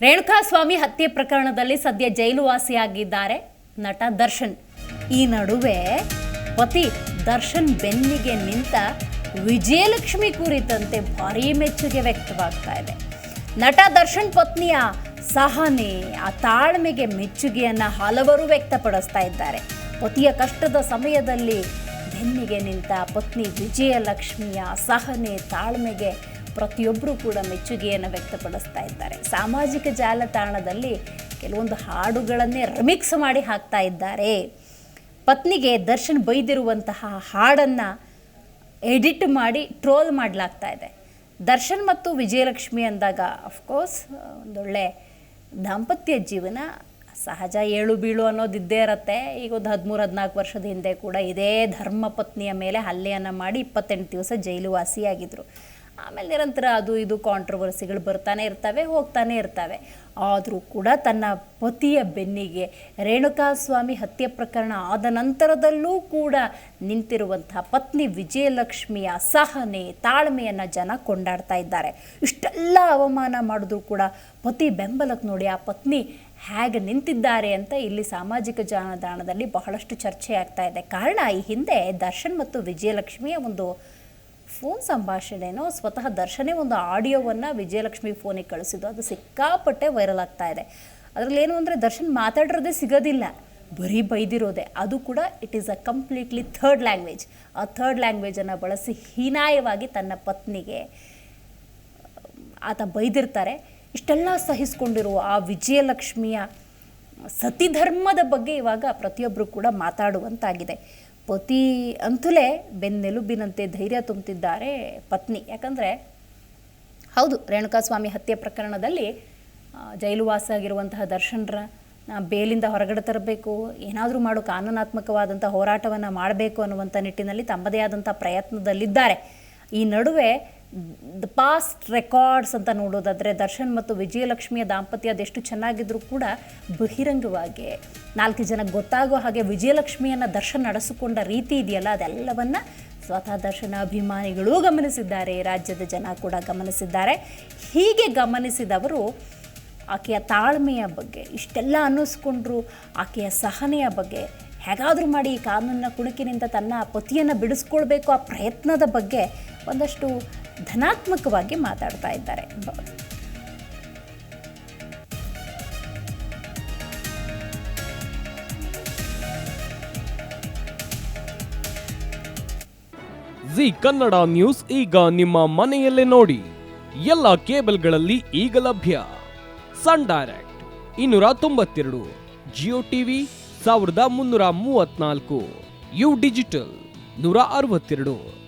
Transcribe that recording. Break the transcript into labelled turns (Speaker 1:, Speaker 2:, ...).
Speaker 1: ರೇಣುಕಾಸ್ವಾಮಿ ಹತ್ಯೆ ಪ್ರಕರಣದಲ್ಲಿ ಸದ್ಯ ಜೈಲು ವಾಸಿಯಾಗಿದ್ದಾರೆ ನಟ ದರ್ಶನ್. ಈ ನಡುವೆ ಪತಿ ದರ್ಶನ್ ಬೆನ್ನಿಗೆ ನಿಂತ ವಿಜಯಲಕ್ಷ್ಮಿ ಕುರಿತಂತೆ ಭಾರೀ ಮೆಚ್ಚುಗೆ ವ್ಯಕ್ತವಾಗ್ತಾ ಇದೆ. ನಟ ದರ್ಶನ್ ಪತ್ನಿಯ ಸಹನೆ, ಆ ತಾಳ್ಮೆಗೆ ಮೆಚ್ಚುಗೆಯನ್ನು ಹಲವರು ವ್ಯಕ್ತಪಡಿಸ್ತಾ ಇದ್ದಾರೆ. ಪತಿಯ ಕಷ್ಟದ ಸಮಯದಲ್ಲಿ ಬೆನ್ನಿಗೆ ನಿಂತ ಪತ್ನಿ ವಿಜಯಲಕ್ಷ್ಮಿಯ ಸಹನೆ, ತಾಳ್ಮೆಗೆ ಪ್ರತಿಯೊಬ್ಬರು ಕೂಡ ಮೆಚ್ಚುಗೆಯನ್ನು ವ್ಯಕ್ತಪಡಿಸ್ತಾ ಇದ್ದಾರೆ. ಸಾಮಾಜಿಕ ಜಾಲತಾಣದಲ್ಲಿ ಕೆಲವೊಂದು ಹಾಡುಗಳನ್ನೇ ರಿಮಿಕ್ಸ್ ಮಾಡಿ ಹಾಕ್ತಾ ಇದ್ದಾರೆ. ಪತ್ನಿಗೆ ದರ್ಶನ್ ಬೈದಿರುವಂತಹ ಹಾಡನ್ನು ಎಡಿಟ್ ಮಾಡಿ ಟ್ರೋಲ್ ಮಾಡಲಾಗ್ತಾ ಇದೆ. ದರ್ಶನ್ ಮತ್ತು ವಿಜಯಲಕ್ಷ್ಮಿ ಅಂದಾಗ ಅಫ್ಕೋರ್ಸ್ ಒಂದೊಳ್ಳೆ ದಾಂಪತ್ಯ ಜೀವನ ಸಹಜ ಏಳು ಬೀಳು ಅನ್ನೋದಿದ್ದೇ ಇರತ್ತೆ. ಈಗ ಒಂದು ಹದಿಮೂರು, ಹದಿನಾಲ್ಕು ವರ್ಷದ ಹಿಂದೆ ಕೂಡ ಇದೇ ಧರ್ಮ ಪತ್ನಿಯ ಮೇಲೆ ಹಲ್ಲೆಯನ್ನು ಮಾಡಿ ಇಪ್ಪತ್ತೆಂಟು ದಿವಸ ಜೈಲು ವಾಸಿಯಾಗಿದ್ದರು ಆಮೇಲೆ ನಿರಂತರ ಅದು ಇದು ಕಾಂಟ್ರವರ್ಸಿಗಳು ಬರ್ತಾನೆ ಇರ್ತವೆ, ಹೋಗ್ತಾನೆ ಇರ್ತವೆ. ಆದರೂ ಕೂಡ ತನ್ನ ಪತಿಯ ಬೆನ್ನಿಗೆ ರೇಣುಕಾಸ್ವಾಮಿ ಹತ್ಯೆ ಪ್ರಕರಣ ಆದ ನಂತರದಲ್ಲೂ ಕೂಡ ನಿಂತಿರುವಂತಹ ಪತ್ನಿ ವಿಜಯಲಕ್ಷ್ಮಿಯ ಸಹನೆ ತಾಳ್ಮೆಯನ್ನು ಜನ ಕೊಂಡಾಡ್ತಾ ಇದ್ದಾರೆ. ಇಷ್ಟೆಲ್ಲ ಅವಮಾನ ಮಾಡಿದ್ರು ಕೂಡ ಪತಿ ಬೆಂಬಲಕ್ಕೆ ನೋಡಿ ಆ ಪತ್ನಿ ಹೇಗೆ ನಿಂತಿದ್ದಾರೆ ಅಂತ ಇಲ್ಲಿ ಸಾಮಾಜಿಕ ಜಾಲತಾಣದಲ್ಲಿ ಬಹಳಷ್ಟು ಚರ್ಚೆ ಆಗ್ತಾ ಇದೆ. ಕಾರಣ ಈ ಹಿಂದೆ ದರ್ಶನ್ ಮತ್ತು ವಿಜಯಲಕ್ಷ್ಮಿಯ ಒಂದು ಫೋನ್ ಸಂಭಾಷಣೆನೋ ಸ್ವತಃ ದರ್ಶನೇ ಒಂದು ಆಡಿಯೋವನ್ನು ವಿಜಯಲಕ್ಷ್ಮಿ ಫೋನಿಗೆ ಕಳಿಸಿದ್ದು. ಅದು ಸಿಕ್ಕಾಪಟ್ಟೆ ವೈರಲ್ ಆಗ್ತಾ ಇದೆ. ಅದರಲ್ಲಿ ಏನು ಅಂದರೆ ದರ್ಶನ್ ಮಾತಾಡಿರೋದೇ ಸಿಗೋದಿಲ್ಲ. ಬರೀ ಬೈದಿರೋದೆ. ಅದು ಕೂಡ it is a completely third language ಆ ಥರ್ಡ್ ಲ್ಯಾಂಗ್ವೇಜನ್ನು ಬಳಸಿ ಹೀನಾಯವಾಗಿ ತನ್ನ ಪತ್ನಿಗೆ, ಆತ ಬೈದಿರ್ತಾರೆ. ಇಷ್ಟೆಲ್ಲ ಸಹಿಸ್ಕೊಂಡಿರುವ ಆ ವಿಜಯಲಕ್ಷ್ಮಿಯ ಸತಿಧರ್ಮದ ಬಗ್ಗೆ ಇವಾಗ ಪ್ರತಿಯೊಬ್ಬರು ಕೂಡ ಮಾತಾಡುವಂತಾಗಿದೆ. ಪತಿ ಅಂತಲೇ ಬೆನ್ನೆಲುಬಿನಂತೆ ಧೈರ್ಯ ತುಂಬುತ್ತಿದ್ದಾರೆ ಪತ್ನಿ. ಯಾಕಂದರೆ, ಹೌದು, ರೇಣುಕಾಸ್ವಾಮಿ ಹತ್ಯೆ ಪ್ರಕರಣದಲ್ಲಿ ಜೈಲುವಾಸ ಜೈಲು ವಾಸ ಆಗಿರುವಂತಹ ದರ್ಶನರ ಬೇಲಿಂದ ಹೊರಗಡೆ ತರಬೇಕು, ಏನಾದರೂ ಮಾಡು, ಕಾನೂನಾತ್ಮಕವಾದಂಥ ಹೋರಾಟವನ್ನು ಮಾಡಬೇಕು ಅನ್ನುವಂಥ ನಿಟ್ಟಿನಲ್ಲಿ ತಮ್ಮದೇ ಆದಂಥ ಪ್ರಯತ್ನದಲ್ಲಿದ್ದಾರೆ. ಈ ನಡುವೆ ದ ಪಾಸ್ಟ್ ರೆಕಾರ್ಡ್ಸ್ ಅಂತ ನೋಡೋದಾದರೆ ದರ್ಶನ್ ಮತ್ತು ವಿಜಯಲಕ್ಷ್ಮಿಯ ದಾಂಪತ್ಯ ಅದೆಷ್ಟು ಚೆನ್ನಾಗಿದ್ರೂ ಕೂಡ ಬಹಿರಂಗವಾಗಿ. ನಾಲ್ಕು ಜನ ಗೊತ್ತಾಗೋ ಹಾಗೆ ವಿಜಯಲಕ್ಷ್ಮಿಯನ್ನು ದರ್ಶನ್ ನಡೆಸಿಕೊಂಡ ರೀತಿ ಇದೆಯಲ್ಲ, ಅದೆಲ್ಲವನ್ನು ಸ್ವತಃ ದರ್ಶನ ಅಭಿಮಾನಿಗಳೂ ಗಮನಿಸಿದ್ದಾರೆ, ರಾಜ್ಯದ ಜನ ಕೂಡ ಗಮನಿಸಿದ್ದಾರೆ. ಹೀಗೆ ಗಮನಿಸಿದವರು ಆಕೆಯ ತಾಳ್ಮೆಯ ಬಗ್ಗೆ, ಇಷ್ಟೆಲ್ಲ ಅನ್ನಿಸ್ಕೊಂಡ್ರು ಆಕೆಯ ಸಹನೆಯ ಬಗ್ಗೆ, ಹೇಗಾದರೂ ಮಾಡಿ ಈ ಕಾನೂನಿನ ಕುಣುಕಿನಿಂದ ತನ್ನ ಪತಿಯನ್ನು ಬಿಡಿಸ್ಕೊಳ್ಬೇಕು ಆ ಪ್ರಯತ್ನದ ಬಗ್ಗೆ ಒಂದಷ್ಟು ಧನಾತ್ಮಕವಾಗಿ ಮಾತಾಡ್ತಾ ಇದ್ದಾರೆ.
Speaker 2: ಜಿ ಕನ್ನಡ ನ್ಯೂಸ್ ಈಗ ನಿಮ್ಮ ಮನೆಯಲ್ಲೇ ನೋಡಿ. ಎಲ್ಲ ಕೇಬಲ್ಗಳಲ್ಲಿ ಈಗ ಲಭ್ಯ. ಸನ್ ಡೈರೆಕ್ಟ್ ಇನ್ನೂರ ತೊಂಬತ್ತೆರಡು, ಜಿಯೋ ಟಿವಿ ಸಾವಿರದ ಮುನ್ನೂರ ಮೂವತ್ನಾಲ್ಕು ಯು ಡಿಜಿಟಲ್ ನೂರ ಅರವತ್ತೆರಡು.